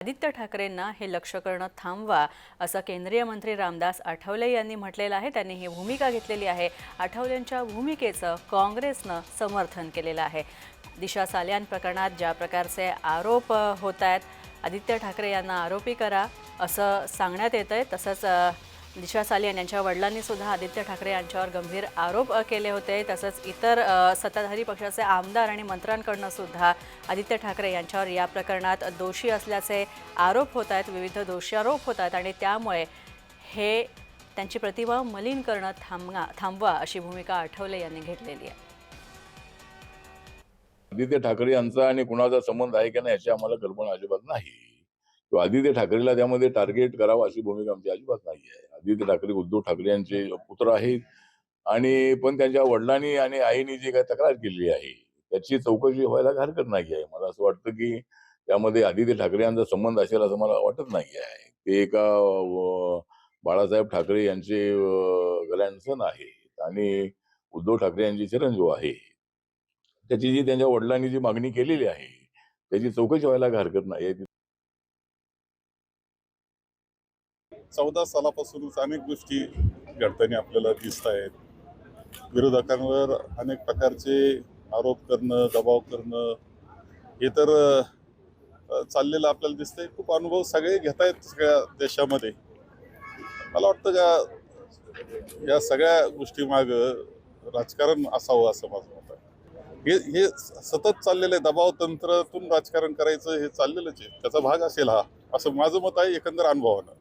आदित्य ठाकरेंना हे लक्ष करणं थांबवा असं केंद्रीय मंत्री रामदास आठवले यांनी म्हटलेलं आहे. त्यांनी ही भूमिका घेतलेली आहे. आठवलेंच्या भूमिकेचं काँग्रेसनं समर्थन केलेलं आहे. दिशा साल्यान प्रकरणात ज्या प्रकारचे आरोप होत आहेत आदित्य ठाकरे यांना आरोपी करा असं सांगण्यात येतं आहे तसंच अ, दिशा सालियान यांच्या वडिलांनी सुद्धा आदित्य ठाकरे यांच्यावर गंभीर आरोप केले होते. तसंच इतर सत्ताधारी पक्षाचे आमदार आणि मंत्र्यांकडनं सुद्धा आदित्य ठाकरे यांच्यावर या प्रकरणात दोषी असल्याचे आरोप होत आहेत विविध दोषारोप होत आहेत आणि त्यामुळे हे त्यांची प्रतिमा मलिन करणं थांबवा थांबवा अशी भूमिका आठवले यांनी घेतलेली आहे. आदित्य ठाकरे यांचा आणि कुणाचा संबंध आहे की नाही याची आम्हाला कल्पना अजिबात नाही. किंवा आदित्य ठाकरेला त्यामध्ये टार्गेट करावं अशी भूमिका आमची अजिबात नाही आहे आदित्य ठाकरे उद्धव ठाकरे यांचे पुत्र आहेत. आणि पण त्यांच्या वडिलांनी आणि आईने जी काही तक्रार केलेली आहे त्याची चौकशी व्हायला हरकत नाही आहे. मला असं वाटतं की त्यामध्ये आदित्य ठाकरे यांचा संबंध असेल असं मला वाटत नाही आहे. ते एका बाळासाहेब ठाकरे यांचे ग्रँडसन आहे आणि उद्धव ठाकरे यांचे चिरंजीव आहे. त्याची जी त्यांच्या वडिलांनी जी मागणी केलेली आहे त्याची चौकशी व्हायला हरकत नाही आहे. चौदा सालापासूनच अनेक गोष्टी घडताना आपल्याला दिसत आहेत. विरोधकांवर अनेक प्रकारचे आरोप करणं दबाव करणं हे तर चाललेलं आपल्याला दिसतंय. खूप अनुभव सगळे घेत आहेत सगळ्या देशामध्ये. मला वाटतं का या सगळ्या गोष्टी माग राजकारण असावं असं माझं मत आहे. हे हे सतत चाललेलं आहे. दबाव तंत्रातून राजकारण करायचं हे चाललेलंच आहे. त्याचा भाग असेल हा. असं माझं मत आहे एकंदर अनुभवानं.